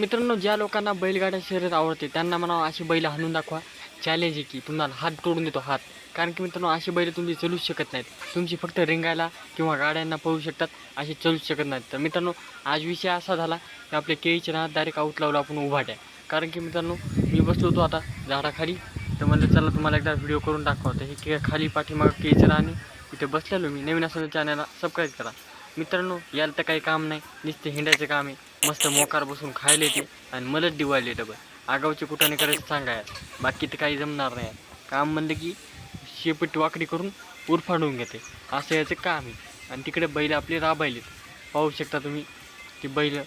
मित्रांनो ज्या लोकांना बैलगाड्या शर्यत आवडते त्यांना म्हणा अशी बैल हाणून दाखवा. चॅलेंज आहे की तुम्हाला हात तोडून देतो हात. कारण की मित्रांनो अशी बैल तुम्ही चलूच शकत नाहीत. तुमची फक्त रिंगायला किंवा गाड्यांना पळू शकतात असे चलूच शकत नाहीत. तर मित्रांनो आज विषय असा झाला की आपल्या केळीच्या नावात डायरेक्ट आऊट लावला आपण उभाट्या कारण की मित्रांनो मी बसलो होतो आता झाडाखाली. तर म्हणलं चला तुम्हाला एकदा व्हिडिओ करून दाखवा तर हे के खाली पाठीमागं केळीचं राहणे इथे बसलेलो मी. नवीन असं चॅनलला सबस्क्राईब करा. मित्रांनो याला तर काही काम नाही. नुसते हिंडायचं काम आहे. मस्त मोकार बसून खायला येते आणि मलाच दिवाळले डबल. आगावचे कुठाने करायचं सांगाय बाकी तर काही जमणार नाही काम म्हणलं की शेपट वाकडी करून उरफाडून घेते. असं याचं काम आहे. आणि तिकडे बैल आपले राबायलेत. पाहू शकता तुम्ही ती बैल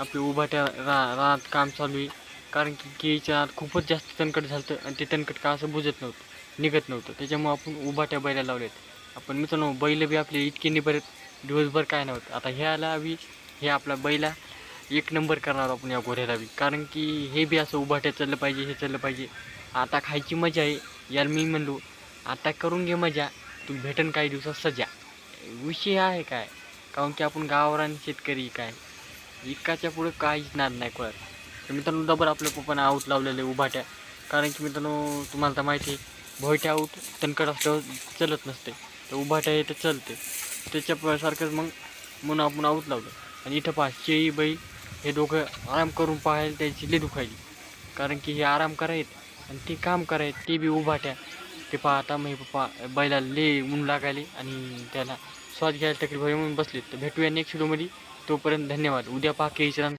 आपली उभाट्या रा रानात काम चालू आहे. कारण की केळीच्या आत खूपच जास्त तणकट झालं आणि ते तणकट का असं बुजत नव्हतं निघत नव्हतं. त्याच्यामुळं आपण उभाट्या बैला लावल्यात आपण मित्रांनो बैल बी आपले इतके निभरत. दिवसभर काय नव्हतं. आता ह्याला बी हे आपला बैला एक नंबर करणार आपण या घोड्याला बी. कारण की हे बी असं उभाट्या चाललं पाहिजे हे चाललं पाहिजे. आता खायची मजा आहे याला मी म्हणलो आता करून घे मजा तू भेटन काही दिवसात सजा. विषय आहे काय? कारण की आपण गावावर शेतकरी काय? इकाच्या पुढं काहीच नाद नाही कळत तर मित्रांनो डबर आपल्या पप्पानं आऊट लावलेले उभाट्या. कारण की मित्रांनो तुम्हाला तर माहिती आहे भोयट्या आऊट तणकट असल्यावर चलत नसते. तर उभाट्या हे तर चलते त्याच्या सारखंच मग म्हणून आपण आऊट लावलं. आणि इथं पहा शेळी बैल हे दोघं आराम करून पाहायला त्याची ले दुखायली कारण की हे आराम करायत आणि ते काम करायत ते बी उभाट्या ते पाहता मग पप्पा बैलाला ले ऊन लागायले आणि त्याला स्वाद घ्यायला तकलीफ म्हणून बसले तर भेटूया नेक्स्ट व्हिडिओमध्ये तोपर्यंत धन्यवाद. उद्या पहा केळीचं रान